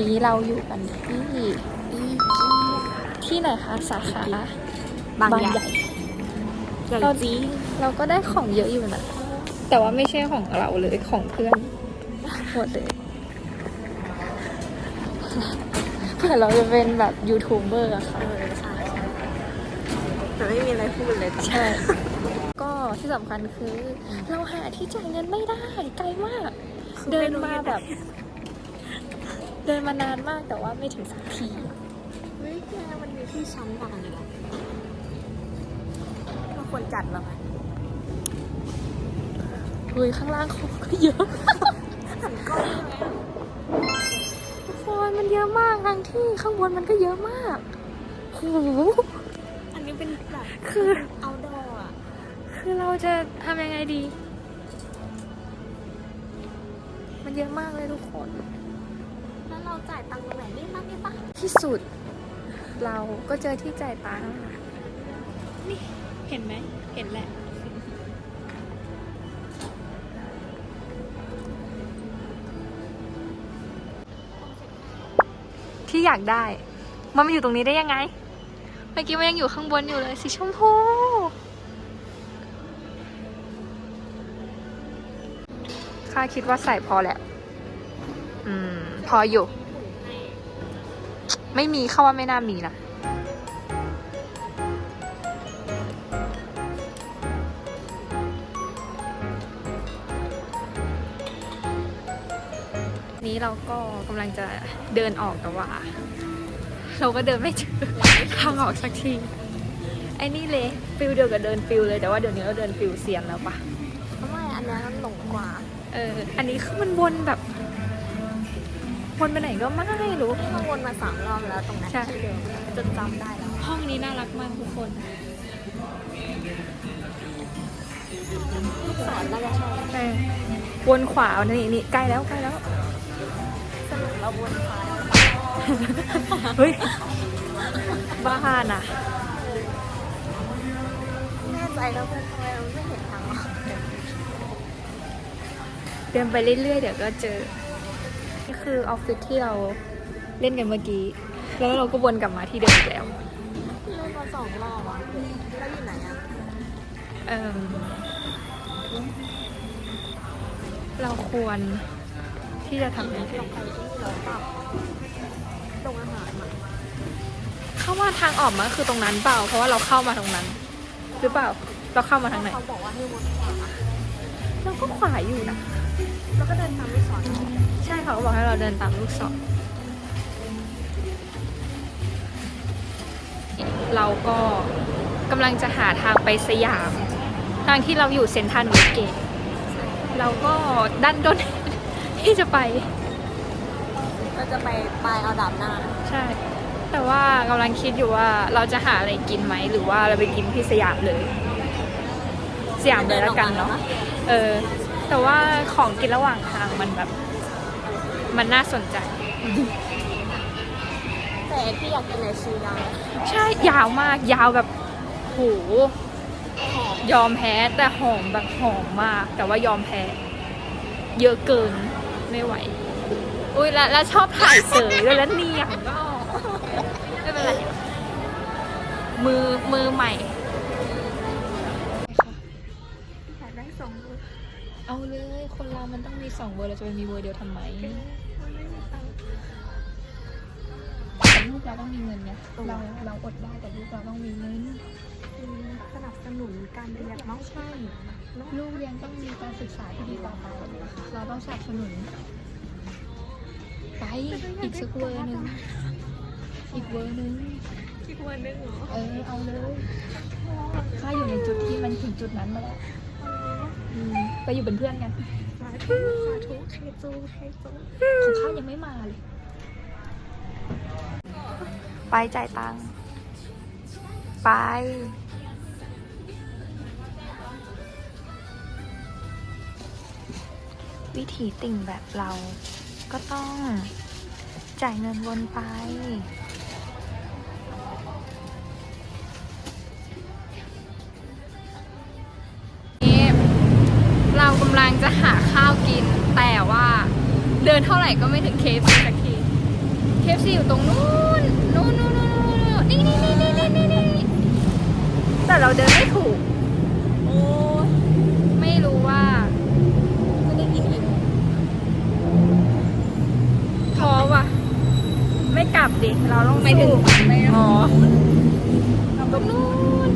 นี้เราอยู่กันที่ที่ไหนคะสาขาบางใหญ่เราเราจีเราก็ได้ของเยอะอยู่นะ แต่ว่าไม่ใช่ของเราเลยของเพื่อนหมดเลยเผื่อเราจะเป็นแบบยูทูบเบอร์อะค่ะเออใช่ใช่แต่ไม่มีอะไรพูดเลยตอนนี้ใช่ ก็ที่สำคัญคือ เราหาที่จ่ายเงินไม่ได้ไกลมาก เดินมาแบบเดินมานานมากแต่ว่าไม่ถึงสักทีเฮ้ยแกมันมีที่ชั้นวางอยู่แล้วเราควรจัดแล้วไหมเฮ้ยข้างล่างของก็เยอะหันกล้องใช่ไหมทุกคนมันเยอะมากทั้งที่ข้างบนมันก็เยอะมากโหอันนี้เป็นแบบคือ เอาดออะ คือเราจะทำยังไงดี มันเยอะมากเลยทุกคน แล้วเราจ่ายตังค์ตรงไหนนี่บ้างนี่ปะที่สุด เราก็เจอที่จ่ายตังค์นี่เห็นไหมเห็นแหละ ที่อยากได้ มันมาอยู่ตรงนี้ได้ยังไง เมื่อกี้มันยังอยู่ข้างบนอยู่เลย สีชมพูข้าคิดว่าใส่พอแหละ อืม พออยู่ ไม่มีเข้าว่าไม่น่ามีนะนี้เราก็กำลังจะเดินออกแต่ว่า เราก็เดินไม่เจอทางออกสักทีไอ้นี่เลยฟิลเดียวกับเดินฟิลเลยแต่ว่าเดี๋ยวนี้เราเดินฟิลเซียนแล้วปะทำไมอันนี้มันหลงกว่า เออ อันนี้คือมันวนแบบ วนไปไหนก็ไม่รู้เราวนมาสามรอบแล้วตรงนั้นใช่ที่เดิมจนจำได้แล้ว ห้องนี้น่ารักมากทุกคนลูกศรน่าจะใช่เออวนขวานี่นี่ใกล้แล้วใกล้แล้วสรุปเราวนซ้ายเฮ้ยบ้าน่ะแน่ใจแล้วเพื่อนทำไมเราไม่เห็นทางออกเดินไปเรื่อยๆเดี๋ยวก็เจอนี่ คือออฟฟิศที่เราเล่นกันเมื่อกี้ แล้วเราก็วนกลับมาที่เดิมอีกแล้วเล่นมาสองรอบอะแล้วอยู่ไหนอะเอมเราควรที่จะทำนี้ลงไปที่นี่แล้วกลับตรงอาหารอะเข้ามาทางออกมันก็คือตรงนั้นเปล่า เพราะว่าเราเข้ามาตรงนั้น หรือเปล่า เราเข้ามาทางไหน เขาบอกว่าให้วนขวาเราก็ขวาอยู่นะ แล้วก็เดินตามลูกศรใช่เขาก็บอกให้เราเดินตามลูกศรเราก็กำลังจะหาทางไปสยาม ทางที่เราอยู่เซนทรัลเวสเกตเราก็ดันด้น ที่จะไปเราจะไปปลายเอาดาบหน้า ใช่ แต่ว่ากำลังคิดอยู่ว่าเราจะหาอะไรกินไหม หรือว่าเราไปกินที่สยามเลย สยามเลยแล้วกันเนาะเออ แต่ว่าของกินระหว่างทางมันแบบ มันน่าสนใจ แต่ไอ้ที่อยากกินในชื่อยาวใช่ยาวมากยาวแบบโหหอมยอมแพ้แต่หอมแบบหอมมาก แต่ว่ายอมแพ้ เยอะเกินไม่ไหว อุ้ยแล้วแล้วชอบถ่ายเสยด้วยแล้วเนียงก็ไม่เป็นไรมือมือใหม่ เอาเลย คนเรามันต้องมีสองเวอร์เราจะไปมีเวอร์เดียวทำไมมันไม่มีตังค์แต่ลูกเราต้องมีเงินไงเราเราอดได้แต่ลูกเราต้องมีเงินสนับสนุนการเรียนน้องใช่ลูกเรียนต้องมีการศึกษาที่ดีต่อไปเราต้องสนับสนุน ไปอีกสักเวอร์หนึ่งอีกเวอร์หนึ่งคิดวันนึงเหรอเออเอาเลยข้าอยู่ในจุดที่มันถึงจุดนั้นมาแล้วอืม ไปอยู่เป็นเพื่อนกันสาธุสาธุใครจูใครจูของข้ายังไม่มาเลย ไปจ่ายตังค์ไป วิถีติ่งแบบเราก็ต้องจ่ายเงินวนไป จะหาข้าวกิน แต่ว่าเดินเท่าไหร่ก็ไม่ถึงเคฟสักที KFC อยู่ตรงนู้นนู้นนู้นนู้นนู้นนี่นี่นี่นี่นี่นี่นี่แต่เราเดินไม่ถูก โอ้ยไม่รู้ว่าจะได้กินกี่โมงท้อว่ะ ไม่กลับดิ เราต้องไม่ถึงสู้ไม่อ๋อตรงนู้น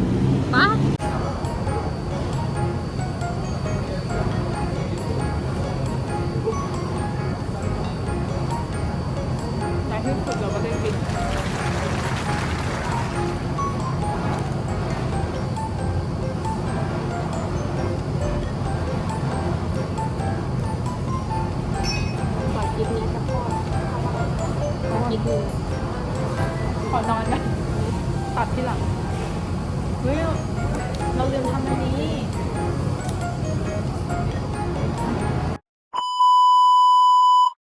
ขอนอนนะตัดที่หลังเฮ้ยเราลืมทำอันนี้